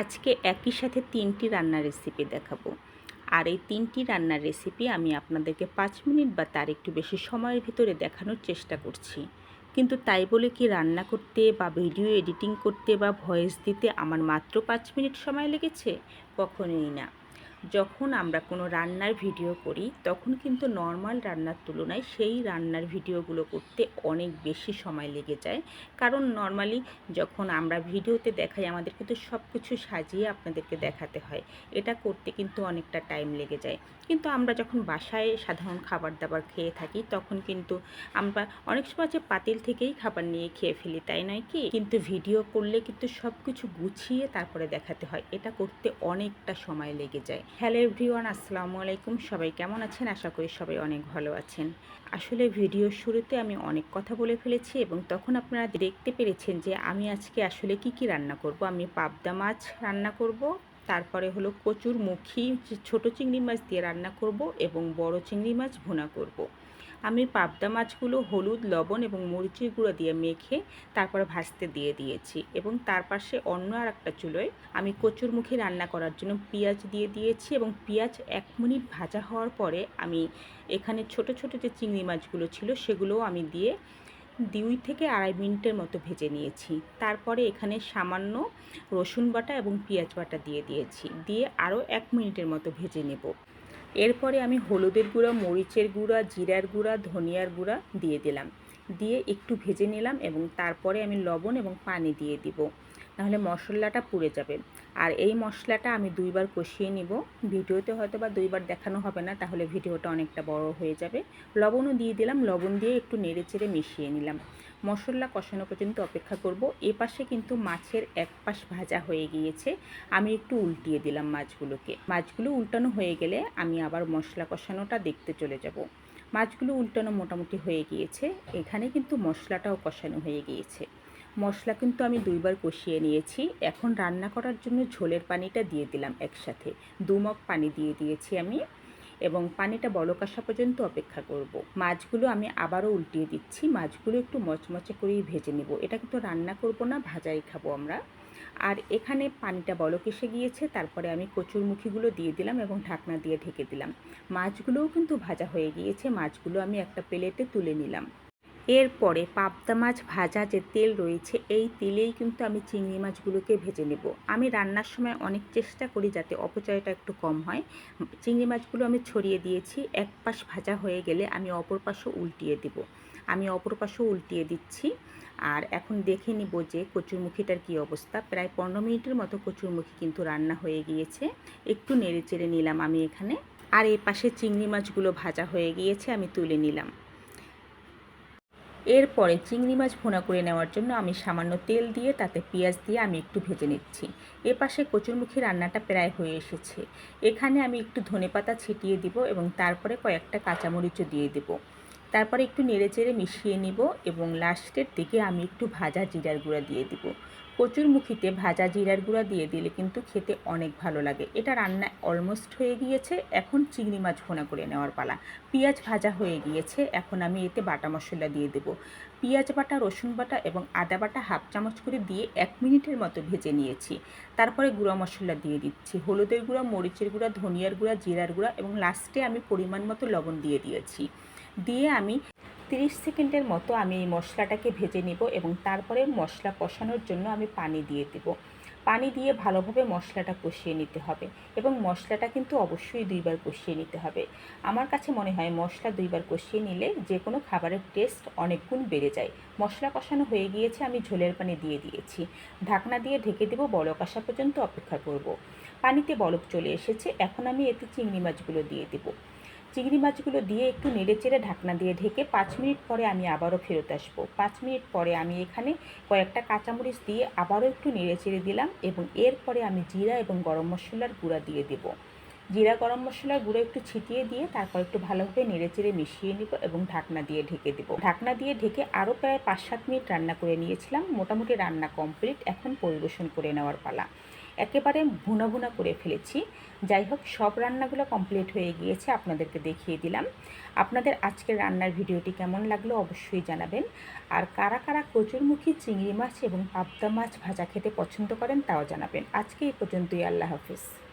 আজকে একই সাথে তিনটি রান্নার রেসিপি দেখাবো। আর এই তিনটি রান্নার রেসিপি আমি আপনাদেরকে পাঁচ মিনিট বা তার একটু বেশি সময়ের ভিতরে দেখানোর চেষ্টা করছি। কিন্তু তাই বলে কি রান্না করতে বা ভিডিও এডিটিং করতে বা ভয়েস দিতে আমার মাত্র পাঁচ মিনিট সময় লেগেছে? কখনোই না। যখন আমরা কোনো রান্নার ভিডিও করি, তখন কিন্তু নর্মাল রান্নার তুলনায় সেই রান্নার ভিডিওগুলো করতে অনেক বেশি সময় লেগে যায়। কারণ নর্মালি যখন আমরা ভিডিওতে দেখাই, আমাদের কিন্তু সব কিছু সাজিয়ে আপনাদেরকে দেখাতে হয়। এটা করতে কিন্তু অনেকটা টাইম লেগে যায়। কিন্তু আমরা যখন বাসায় সাধারণ খাবার দাবার খেয়ে থাকি, তখন কিন্তু আমরা অনেক সময় যে পাতিল থেকেই খাবার নিয়ে খেয়ে ফেলি, তাই নয় কি? কিন্তু ভিডিও করলে কিন্তু সব কিছু গুছিয়ে তারপরে দেখাতে হয়। এটা করতে অনেকটা সময় লেগে যায়। হ্যালো এভরিওয়ান, আসসালামু আলাইকুম। সবাই কেমন আছেন? আশা করি সবাই অনেক ভালো আছেন। আসলে ভিডিওর শুরুতে আমি অনেক কথা বলে ফেলেছি এবং তখন আপনারা দেখতে পেরেছেন যে আমি আজকে আসলে কি কি রান্না করব। আমি পাবদা মাছ রান্না করব তারপরে হলো কচুর মুখী ছোট চিংড়ি মাছ দিয়ে রান্না করব এবং বড় চিংড়ি মাছ ভুনা করব। আমি পাবদা মাছগুলো হলুদ, লবণ এবং মরিচের গুঁড়ো দিয়ে মেখে তারপরে ভাজতে দিয়ে দিয়েছি এবং তার পাশে অন্য আর একটা চুলোয় আমি কচুরমুখী রান্না করার জন্য পেঁয়াজ দিয়ে দিয়েছি এবং পেঁয়াজ এক মিনিট ভাজা হওয়ার পরে আমি এখানে ছোট ছোট যে চিংড়ি মাছগুলো ছিল সেগুলোও আমি দিয়ে দুই থেকে আড়াই মিনিটের মতো ভেজে নিয়েছি। তারপরে এখানে সামান্য রসুন বাটা এবং পেঁয়াজ বাটা দিয়ে দিয়েছি। দিয়ে আরও এক মিনিটের মতো ভেজে নেব। এরপরে আমি হলুদের গুঁড়া, মরিচের গুঁড়া, জিরার গুঁড়া, ধনিয়ার গুঁড়া দিয়ে দিলাম। দিয়ে একটু ভেজে নিলাম এবং তারপরে আমি লবণ এবং পানি দিয়ে দিব। নাহলে মশলাটা পুড়ে যাবে। আর এই মশলাটা আমি দুইবার কষিয়ে নিব। ভিডিওতে হয়তো বা দুইবার দেখানো হবে না, তাহলে ভিডিওটা অনেকটা বড় হয়ে যাবে। লবণও দিয়ে দিলাম, লবণ দিয়ে একটু নেড়ে চেড়ে মিশিয়ে নিলাম। মশলা কষানো পর্যন্ত অপেক্ষা করব। এ পাশে কিন্তু মাছের এক পাশ ভাজা হয়ে গিয়েছে। আমি একটু উল্টিয়ে দিলাম মাছগুলোকে। মাছগুলো উল্টানো হয়ে গেলে আমি আবার মশলা কষানোটা দেখতে চলে যাব। মাছগুলো উল্টানো মোটামুটি হয়ে গিয়েছে। এখানে কিন্তু মশলাটাও কষানো হয়ে গিয়েছে। মশলা কিন্তু আমি দুইবার কষিয়ে নিয়েছি। এখন রান্না করার জন্য ঝোলের পানিটা দিয়ে দিলাম একসাথে। দুমগ পানি দিয়ে দিয়েছি আমি এবং পানিটা বলক আসা পর্যন্ত অপেক্ষা করব। মাছগুলো আমি আবারও উল্টিয়ে দিচ্ছি। মাছগুলো একটু মচমচে করেই ভেজে নেব। এটা কিন্তু রান্না করব না, ভাজাই খাব আমরা। আর এখানে পানিটা বলক এসে গিয়েছে, তারপরে আমি কচুরমুখীগুলো দিয়ে দিলাম এবং ঢাকনা দিয়ে ঢেকে দিলাম। মাছগুলোও কিন্তু ভাজা হয়ে গিয়েছে। মাছগুলো আমি একটা প্লেটে তুলে নিলাম। এরপরে পাবদা মাছ ভাজা যে তেল রয়েছে, এই তেলেই কিন্তু আমি চিংড়ি মাছগুলোকে ভেজে নেব। আমি রান্নার সময় অনেক চেষ্টা করি যাতে অপচয়টা একটু কম হয়। চিংড়ি মাছগুলো আমি ছড়িয়ে দিয়েছি, এক পাশ ভাজা হয়ে গেলে আমি অপর পাশও উল্টিয়ে দেব। আমি অপর পাশও উল্টিয়ে দিচ্ছি আর এখন দেখে নিব যে কচুরমুখিটার কী অবস্থা। প্রায় পনেরো মিনিটের মতো কচুরমুখী কিন্তু রান্না হয়ে গিয়েছে। একটু নেড়ে চেড়ে নিলাম আমি এখানে। আর এই পাশে চিংড়ি মাছগুলো ভাজা হয়ে গিয়েছে, আমি তুলে নিলাম। এরপরে চিংড়ি মাছ ভোনা করে নেওয়ার জন্য আমি সামান্য তেল দিয়ে, তাতে পেঁয়াজ দিয়ে আমি একটু ভেজে নিচ্ছি। এ পাশে কচুরমুখী রান্নাটা প্রায় হয়ে এসেছে। এখানে আমি একটু ধনে পাতা ছিটিয়ে দিব এবং তারপরে কয়েকটা কাঁচামরিচও দিয়ে দেব। তারপরে একটু নেড়ে চেড়ে মিশিয়ে নিব এবং লাস্টের দিকে আমি একটু ভাজা জিরার গুঁড়া দিয়ে দিব। কচুর মুখিতে ভাজা জিরার গুঁড়া দিয়ে দিলে কিন্তু খেতে অনেক ভালো লাগে। এটা রান্না অলমোস্ট হয়ে গিয়েছে। এখন চিংড়ি মাছ ভোনা করে নেওয়ার পালা। পেঁয়াজ ভাজা হয়ে গিয়েছে। এখন আমি এতে বাটা মশলা দিয়ে দেব। পেঁয়াজ বাটা, রসুন বাটা এবং আদা বাটা হাফ চামচ করে দিয়ে এক মিনিটের মতো ভেজে নিয়েছি। তারপরে গুঁড়া মশলা দিয়ে দিচ্ছি। হলুদের গুঁড়া, মরিচের গুঁড়া, ধনিয়ার গুঁড়া, জিরার গুঁড়া এবং লাস্টে আমি পরিমাণ মতো লবণ দিয়ে দিয়েছি। দিয়ে আমি তিরিশ সেকেন্ডের মতো আমি এই মশলাটাকে ভেজে নেব এবং তারপরে মশলা কষানোর জন্য আমি পানি দিয়ে দেব। পানি দিয়ে ভালোভাবে মশলাটা কষিয়ে নিতে হবে এবং মশলাটা কিন্তু অবশ্যই দুইবার কষিয়ে নিতে হবে। আমার কাছে মনে হয় মশলা দুইবার কষিয়ে নিলে যে কোনো খাবারের টেস্ট অনেক গুণ বেড়ে যায়। মশলা কষানো হয়ে গিয়েছে, আমি ঝোলের পানি দিয়ে দিয়েছি। ঢাকনা দিয়ে ঢেকে দেবো, বলক আসা পর্যন্ত অপেক্ষা করব। পানিতে বলক চলে এসেছে, এখন আমি এতে চিংড়ি মাছগুলো দিয়ে দেবো। চিংড়ি মাছগুলো দিয়ে একটু নেড়ে চেড়ে ঢাকনা দিয়ে ঢেকে পাঁচ মিনিট পরে আমি আবারও ফেরত আসব। পাঁচ মিনিট পরে আমি এখানে কয়েকটা কাঁচামরিচ দিয়ে আবারও একটু নেড়ে চেড়ে দিলাম এবং এরপরে আমি জিরা এবং গরম মশলার গুঁড়া দিয়ে দেব। জিরা, গরম মশলার গুঁড়ো একটু ছিটিয়ে দিয়ে তারপর একটু ভালোভাবে নেড়ে চেড়ে মিশিয়ে নিব এবং ঢাকনা দিয়ে ঢেকে দেবো। ঢাকনা দিয়ে ঢেকে আরও প্রায় পাঁচ সাত মিনিট রান্না করে নিয়েছিলাম। মোটামুটি রান্না কমপ্লিট। এখন পরিবেশন করে নেওয়ার পালা। একেবারে ভুনা ভুনা করে ফেলেছি। যাই হোক, সব রান্নাগুলো কমপ্লিট হয়ে গিয়েছে, আপনাদেরকে দেখিয়ে দিলাম। আপনাদের আজকের রান্নার ভিডিওটি কেমন লাগল অবশ্যই জানাবেন। আর কারা কারা কচুরমুখী চিংড়ি মাছ এবং পাবদা মাছ ভাজা খেতে পছন্দ করেন তাও জানাবেন। আজকে এই পর্যন্তই, আল্লাহ হাফিজ।